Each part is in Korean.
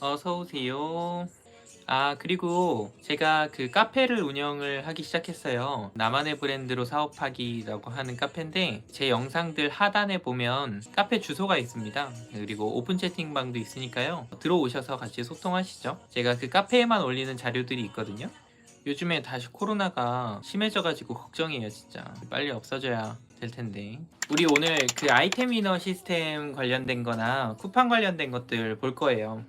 어서 오세요. 아, 그리고 제가 그 카페를 운영을 하기 시작했어요. 나만의 브랜드로 사업하기라고 하는 카페인데 제 영상들 하단에 보면 카페 주소가 있습니다. 그리고 오픈 채팅방도 있으니까요. 들어오셔서 같이 소통하시죠. 제가 그 카페에만 올리는 자료들이 있거든요. 요즘에 다시 코로나가 심해져가지고 걱정이에요, 진짜. 빨리 없어져야 될 텐데. 우리 오늘 그 아이템 위너 시스템 관련된 거나 쿠팡 관련된 것들 볼 거예요.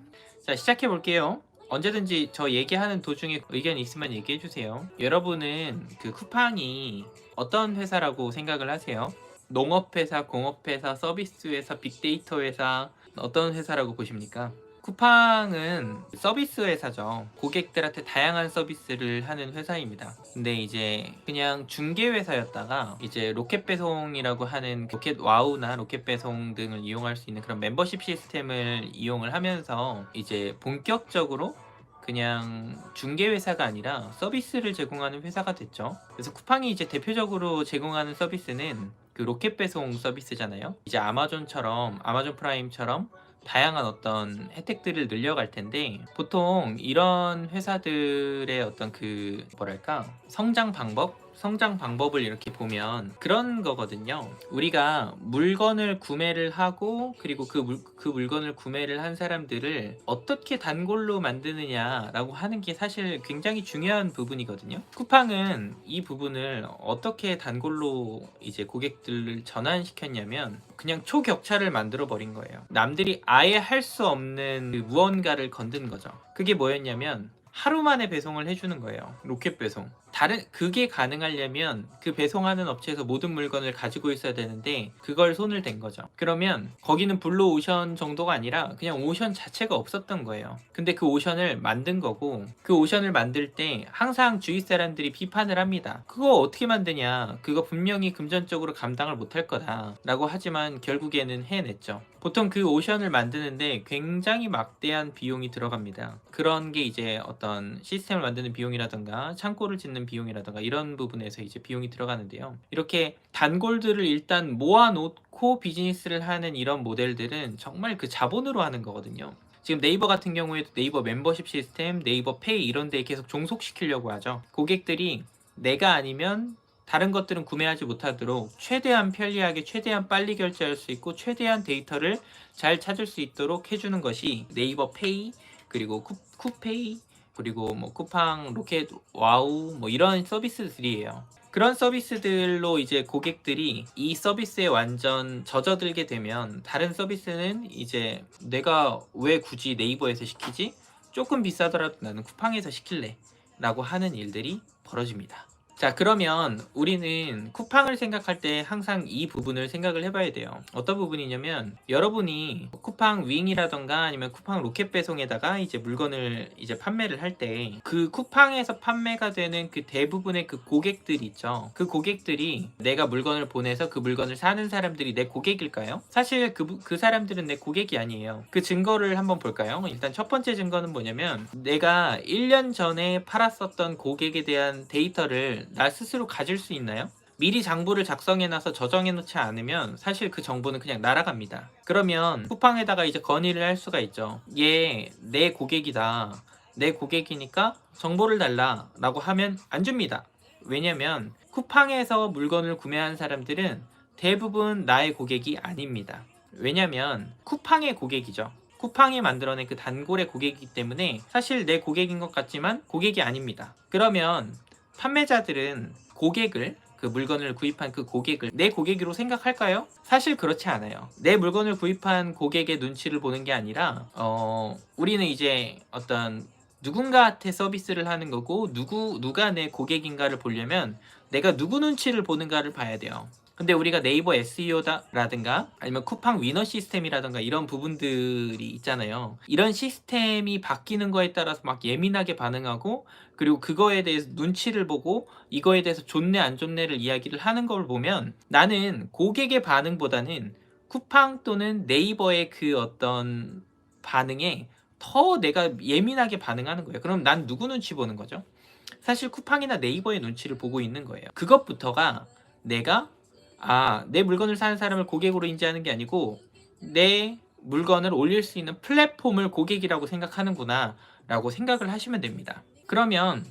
자, 시작해 볼게요. 언제든지 저 얘기하는 도중에 의견 있으면 얘기해 주세요. 여러분은 그 쿠팡이 어떤 회사라고 생각을 하세요? 농업회사, 공업회사, 서비스회사, 빅데이터 회사 어떤 회사라고 보십니까? 쿠팡은 서비스 회사죠. 고객들한테 다양한 서비스를 하는 회사입니다. 근데 이제 그냥 중개 회사였다가 이제 로켓 배송이라고 하는 로켓 와우나 로켓 배송 등을 이용할 수 있는 그런 멤버십 시스템을 이용을 하면서 이제 본격적으로 그냥 중개 회사가 아니라 서비스를 제공하는 회사가 됐죠. 그래서 쿠팡이 이제 대표적으로 제공하는 서비스는 그 로켓 배송 서비스잖아요. 이제 아마존처럼 아마존 프라임처럼 다양한 어떤 혜택들을 늘려갈 텐데 보통 이런 회사들의 어떤 그 뭐랄까? 성장 방법 성장 방법을 이렇게 보면 그런 거거든요. 우리가 물건을 구매를 하고 그리고 그, 물, 그 물건을 구매를 한 사람들을 어떻게 단골로 만드느냐라고 하는 게 사실 굉장히 중요한 부분이거든요. 쿠팡은 이 부분을 어떻게 단골로 이제 고객들을 전환시켰냐면 그냥 초격차를 만들어 버린 거예요. 남들이 아예 할 수 없는 그 무언가를 건든 거죠. 그게 뭐였냐면 하루 만에 배송을 해주는 거예요. 로켓 배송. 다른 그게 가능하려면 그 배송하는 업체에서 모든 물건을 가지고 있어야 되는데 그걸 손을 댄 거죠. 그러면 거기는 블루 오션 정도가 아니라 그냥 오션 자체가 없었던 거예요. 근데 그 오션을 만든 거고 그 오션을 만들 때 항상 주위 사람들이 비판을 합니다. 그거 어떻게 만드냐? 그거 분명히 금전적으로 감당을 못할 거다라고 하지만 결국에는 해냈죠. 보통 그 오션을 만드는데 굉장히 막대한 비용이 들어갑니다. 그런 게 이제 어떤 시스템을 만드는 비용이라던가 창고를 짓는 비용이라던가 이런 부분에서 이제 비용이 들어가는데요. 이렇게 단골들을 일단 모아놓고 비즈니스를 하는 이런 모델들은 정말 그 자본으로 하는 거거든요. 지금 네이버 같은 경우에도 네이버 멤버십 시스템, 네이버 페이 이런 데에 계속 종속시키려고 하죠. 고객들이 내가 아니면 다른 것들은 구매하지 못하도록 최대한 편리하게 최대한 빨리 결제할 수 있고 최대한 데이터를 잘 찾을 수 있도록 해주는 것이 네이버 페이 그리고 쿠, 쿠페이 그리고 뭐 쿠팡 로켓 와우 뭐 이런 서비스들이에요. 그런 서비스들로 이제 고객들이 이 서비스에 완전 젖어들게 되면 다른 서비스는 이제 내가 왜 굳이 네이버에서 시키지? 조금 비싸더라도 나는 쿠팡에서 시킬래 라고 하는 일들이 벌어집니다. 자 그러면 우리는 쿠팡을 생각할 때 항상 이 부분을 생각을 해봐야 돼요 어떤 부분이냐면 여러분이 쿠팡 윙이라던가 아니면 쿠팡 로켓 배송에다가 이제 물건을 이제 판매를 할 때 그 쿠팡에서 판매가 되는 그 대부분의 그 고객들 있죠 그 고객들이 내가 물건을 보내서 그 물건을 사는 사람들이 내 고객일까요? 사실 그, 그 사람들은 내 고객이 아니에요 그 증거를 한번 볼까요? 일단 첫 번째 증거는 뭐냐면 내가 1년 전에 팔았었던 고객에 대한 데이터를 나 스스로 가질 수 있나요? 미리 장부를 작성해놔서 저장해놓지 않으면 사실 그 정보는 그냥 날아갑니다. 그러면 쿠팡에다가 이제 건의를 할 수가 있죠. 얘 내 고객이다. 내 고객이니까 정보를 달라 라고 하면 안 줍니다. 왜냐면 쿠팡에서 물건을 구매한 사람들은 대부분 나의 고객이 아닙니다. 왜냐면 쿠팡의 고객이죠. 쿠팡이 만들어낸 그 단골의 고객이기 때문에 사실 내 고객인 것 같지만 고객이 아닙니다. 그러면 판매자들은 고객을 그 물건을 구입한 그 고객을 내 고객으로 생각할까요? 사실 그렇지 않아요. 내 물건을 구입한 고객의 눈치를 보는 게 아니라 어 우리는 이제 어떤 누군가한테 서비스를 하는 거고 누구 누가 내 고객인가를 보려면 내가 누구 눈치를 보는가를 봐야 돼요. 근데 우리가 네이버 SEO라든가 아니면 쿠팡 위너 시스템이라든가 이런 부분들이 있잖아요. 이런 시스템이 바뀌는 거에 따라서 막 예민하게 반응하고 그리고 그거에 대해서 눈치를 보고 이거에 대해서 좋네 안 좋네를 이야기를 하는 걸 보면 나는 고객의 반응보다는 쿠팡 또는 네이버의 그 어떤 반응에 더 내가 예민하게 반응하는 거예요. 그럼 난 누구 눈치 보는 거죠? 사실 쿠팡이나 네이버의 눈치를 보고 있는 거예요. 그것부터가 내가 아, 내 물건을 사는 사람을 고객으로 인지하는 게 아니고 내 물건을 올릴 수 있는 플랫폼을 고객이라고 생각하는구나 라고 생각을 하시면 됩니다. 그러면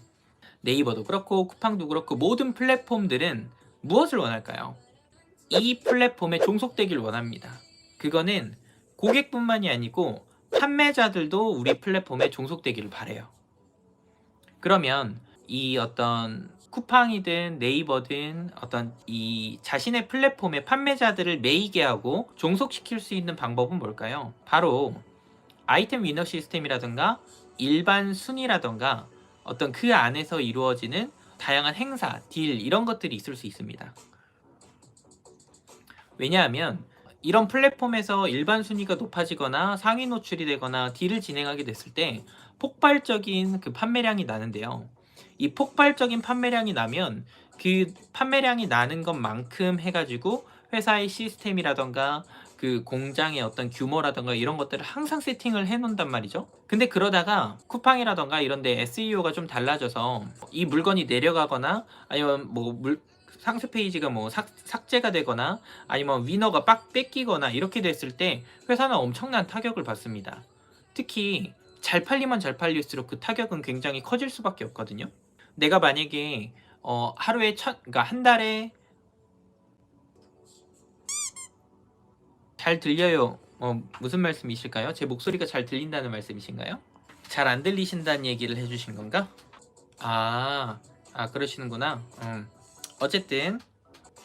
네이버도 그렇고 쿠팡도 그렇고 모든 플랫폼들은 무엇을 원할까요? 이 플랫폼에 종속되기를 원합니다. 그거는 고객뿐만이 아니고 판매자들도 우리 플랫폼에 종속되기를 바래요. 그러면 이 어떤 쿠팡이든 네이버든 어떤 이 자신의 플랫폼의 판매자들을 매이게 하고 종속시킬 수 있는 방법은 뭘까요? 바로 아이템 위너 시스템이라든가 일반 순위라든가 어떤 그 안에서 이루어지는 다양한 행사, 딜 이런 것들이 있을 수 있습니다. 왜냐하면 이런 플랫폼에서 일반 순위가 높아지거나 상위 노출이 되거나 딜을 진행하게 됐을 때 폭발적인 그 판매량이 나는데요. 이 폭발적인 판매량이 나면 그 판매량이 나는 것만큼 해가지고 회사의 시스템이라던가 그 공장의 어떤 규모라던가 이런 것들을 항상 세팅을 해 놓는단 말이죠. 근데 그러다가 쿠팡이라던가 이런 데 SEO가 좀 달라져서 이 물건이 내려가거나 아니면 뭐 물, 상세 페이지가 뭐 삭, 삭제가 되거나 아니면 위너가 빡 뺏기거나 이렇게 됐을 때 회사는 엄청난 타격을 받습니다. 특히 잘 팔리면 잘 팔릴수록 그 타격은 굉장히 커질 수밖에 없거든요. 내가 만약에 어, 하루에 천, 그러니까 한 달에 잘 들려요. 어, 무슨 말씀이실까요? 제 목소리가 잘 들린다는 말씀이신가요? 잘 안 들리신다는 얘기를 해주신 건가? 아, 아 그러시는구나. 음. 어쨌든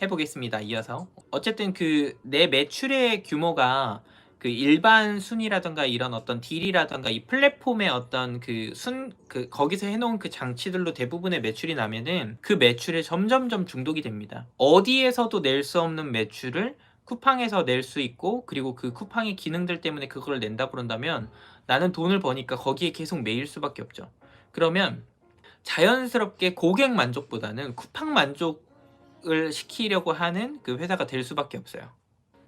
해보겠습니다. 이어서 어쨌든 그 내 매출의 규모가 그 일반 순위라던가 이런 어떤 딜이라던가 이 플랫폼의 어떤 그 순 그 거기서 해놓은 그 장치들로 대부분의 매출이 나면은 그 매출에 점점점 중독이 됩니다. 어디에서도 낼 수 없는 매출을 쿠팡에서 낼 수 있고 그리고 그 쿠팡의 기능들 때문에 그걸 낸다 그런다면 나는 돈을 버니까 거기에 계속 매일 수밖에 없죠. 그러면 자연스럽게 고객 만족보다는 쿠팡 만족을 시키려고 하는 그 회사가 될 수밖에 없어요.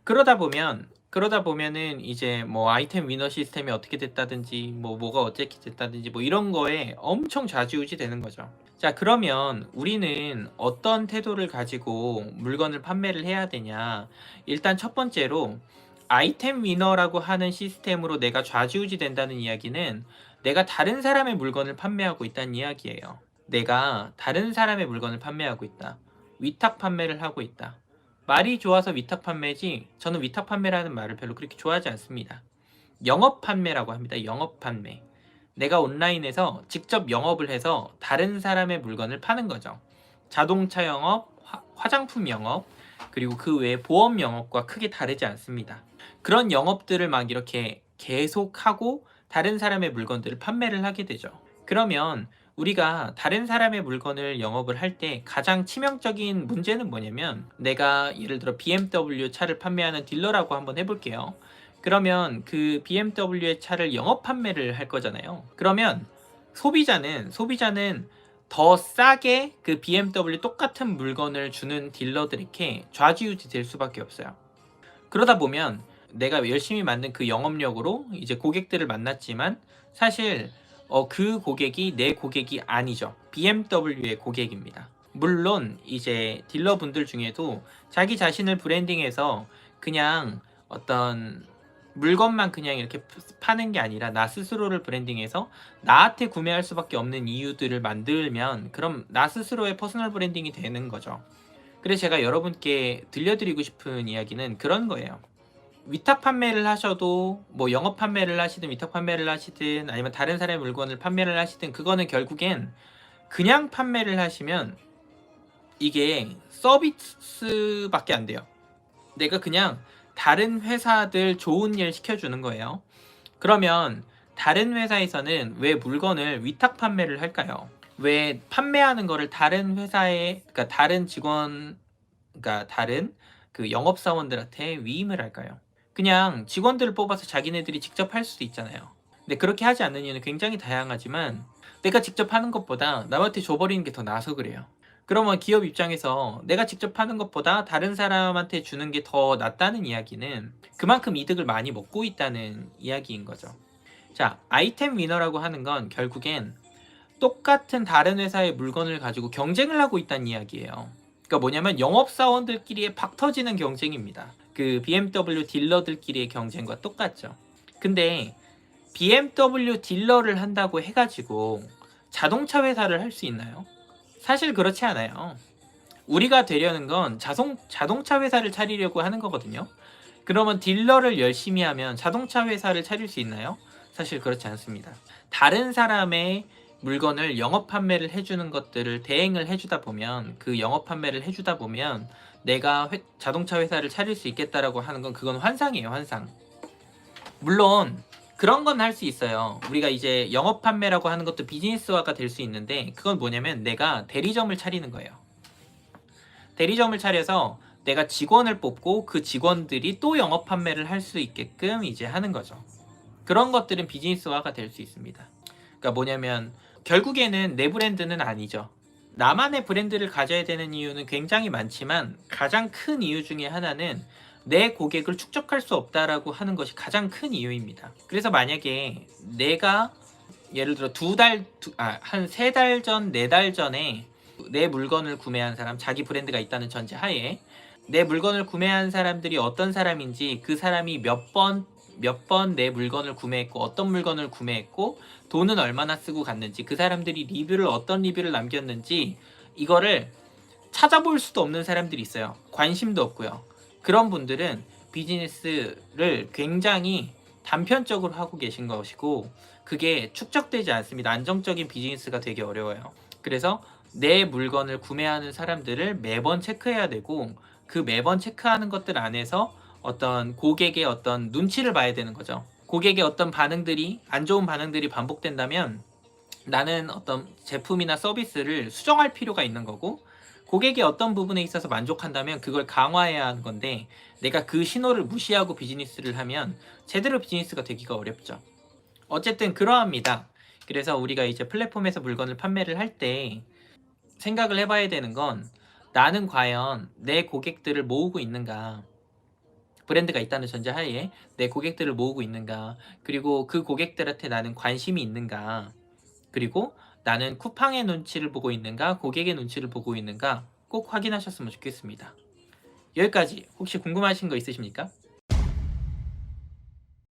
그러다 보면 그러다 보면은 이제 뭐 아이템 위너 시스템이 어떻게 됐다든지 뭐 뭐가 어떻게 됐다든지 뭐 이런 거에 엄청 좌지우지 되는 거죠. 자 그러면 우리는 어떤 태도를 가지고 물건을 판매를 해야 되냐 일단 첫 번째로 아이템 위너라고 하는 시스템으로 내가 좌지우지 된다는 이야기는 내가 다른 사람의 물건을 판매하고 있다는 이야기예요. 내가 다른 사람의 물건을 판매하고 있다. 위탁 판매를 하고 있다. 말이 좋아서 위탁 판매지 저는 위탁 판매라는 말을 별로 그렇게 좋아하지 않습니다. 영업 판매라고 합니다. 영업 판매. 내가 온라인에서 직접 영업을 해서 다른 사람의 물건을 파는 거죠. 자동차 영업, 화, 장품 영업, 그리고 그 외에 보험 영업과 크게 다르지 않습니다. 그런 영업들을 막 이렇게 계속하고 다른 사람의 물건들을 판매를 하게 되죠. 그러면 우리가 다른 사람의 물건을 영업을 할 때 가장 치명적인 문제는 뭐냐면 내가 예를 들어 BMW 차를 판매하는 딜러라고 한번 해볼게요. 그러면 그 BMW의 차를 영업 판매를 할 거잖아요. 그러면 소비자는 소비자는 더 싸게 그 BMW 똑같은 물건을 주는 딜러들에게 좌지우지 될 수밖에 없어요. 그러다 보면 내가 열심히 만든 그 영업력으로 이제 고객들을 만났지만 사실 어, 그 고객이 내 고객이 아니죠. BMW의 고객입니다. 물론 이제 딜러분들 중에도 자기 자신을 브랜딩해서 그냥 어떤 물건만 그냥 이렇게 파는 게 아니라 나 스스로를 브랜딩해서 나한테 구매할 수밖에 없는 이유들을 만들면 그럼 나 스스로의 퍼스널 브랜딩이 되는 거죠. 그래서 제가 여러분께 들려드리고 싶은 이야기는 그런 거예요. 위탁 판매를 하셔도 뭐 영업 판매를 하시든 위탁 판매를 하시든 아니면 다른 사람의 물건을 판매를 하시든 그거는 결국엔 그냥 판매를 하시면 이게 서비스밖에 안 돼요. 내가 그냥 다른 회사들 좋은 일 시켜주는 거예요. 그러면 다른 회사에서는 왜 물건을 위탁 판매를 할까요? 왜 판매하는 거를 다른 회사에, 그러니까 다른 직원, 그러니까 다른 그 영업사원들한테 위임을 할까요? 그냥 직원들을 뽑아서 자기네들이 직접 할 수도 있잖아요. 근데 그렇게 하지 않는 이유는 굉장히 다양하지만 내가 직접 하는 것보다 남한테 줘버리는 게 더 나아서 그래요. 그러면 기업 입장에서 내가 직접 하는 것보다 다른 사람한테 주는 게 더 낫다는 이야기는 그만큼 이득을 많이 먹고 있다는 이야기인 거죠. 자, 아이템 위너라고 하는 건 결국엔 똑같은 다른 회사의 물건을 가지고 경쟁을 하고 있다는 이야기예요. 그러니까 뭐냐면 영업사원들끼리의 박 터지는 경쟁입니다. 그 BMW 딜러들끼리의 경쟁과 똑같죠. 근데 BMW 딜러를 한다고 해가지고 자동차 회사를 할 수 있나요? 사실 그렇지 않아요. 우리가 되려는 건 자동, 자동차 회사를 차리려고 하는 거거든요. 그러면 딜러를 열심히 하면 자동차 회사를 차릴 수 있나요? 사실 그렇지 않습니다. 다른 사람의 물건을 영업 판매를 해주는 것들을 대행을 해주다 보면 그 영업 판매를 해주다 보면 내가 회- 자동차 회사를 차릴 수 있겠다라고 하는 건 그건 환상이에요 환상. 물론 그런 건 할 수 있어요. 우리가 이제 영업 판매라고 하는 것도 비즈니스화가 될 수 있는데 그건 뭐냐면 내가 대리점을 차리는 거예요. 대리점을 차려서 내가 직원을 뽑고 그 직원들이 또 영업 판매를 할 수 있게끔 이제 하는 거죠. 그런 것들은 비즈니스화가 될 수 있습니다. 그러니까 뭐냐면 결국에는 내 브랜드는 아니죠 나만의 브랜드를 가져야 되는 이유는 굉장히 많지만 가장 큰 이유 중에 하나는 내 고객을 축적할 수 없다라고 하는 것이 가장 큰 이유입니다. 그래서 만약에 내가 예를 들어 두 달, 아, 한 세 달 전, 네 달 전에 내 물건을 구매한 사람, 자기 브랜드가 있다는 전제 하에 내 물건을 구매한 사람들이 어떤 사람인지 그 사람이 몇 번, 몇 번 내 물건을 구매했고 어떤 물건을 구매했고 돈은 얼마나 쓰고 갔는지 그 사람들이 리뷰를 어떤 리뷰를 남겼는지 이거를 찾아볼 수도 없는 사람들이 있어요. 관심도 없고요. 그런 분들은 비즈니스를 굉장히 단편적으로 하고 계신 것이고 그게 축적되지 않습니다. 안정적인 비즈니스가 되게 어려워요. 그래서 내 물건을 구매하는 사람들을 매번 체크해야 되고 그 매번 체크하는 것들 안에서 어떤 고객의 어떤 눈치를 봐야 되는 거죠. 고객의 어떤 반응들이 안 좋은 반응들이 반복된다면 나는 어떤 제품이나 서비스를 수정할 필요가 있는 거고 고객의 어떤 부분에 있어서 만족한다면 그걸 강화해야 하는 건데 내가 그 신호를 무시하고 비즈니스를 하면 제대로 비즈니스가 되기가 어렵죠. 어쨌든 그러합니다. 그래서 우리가 이제 플랫폼에서 물건을 판매를 할 때 생각을 해봐야 되는 건 나는 과연 내 고객들을 모으고 있는가 브랜드가 있다는 전제하에 내 고객들을 모으고 있는가 그리고 그 고객들한테 나는 관심이 있는가 그리고 나는 쿠팡의 눈치를 보고 있는가 고객의 눈치를 보고 있는가 꼭 확인하셨으면 좋겠습니다. 여기까지 혹시 궁금하신 거 있으십니까?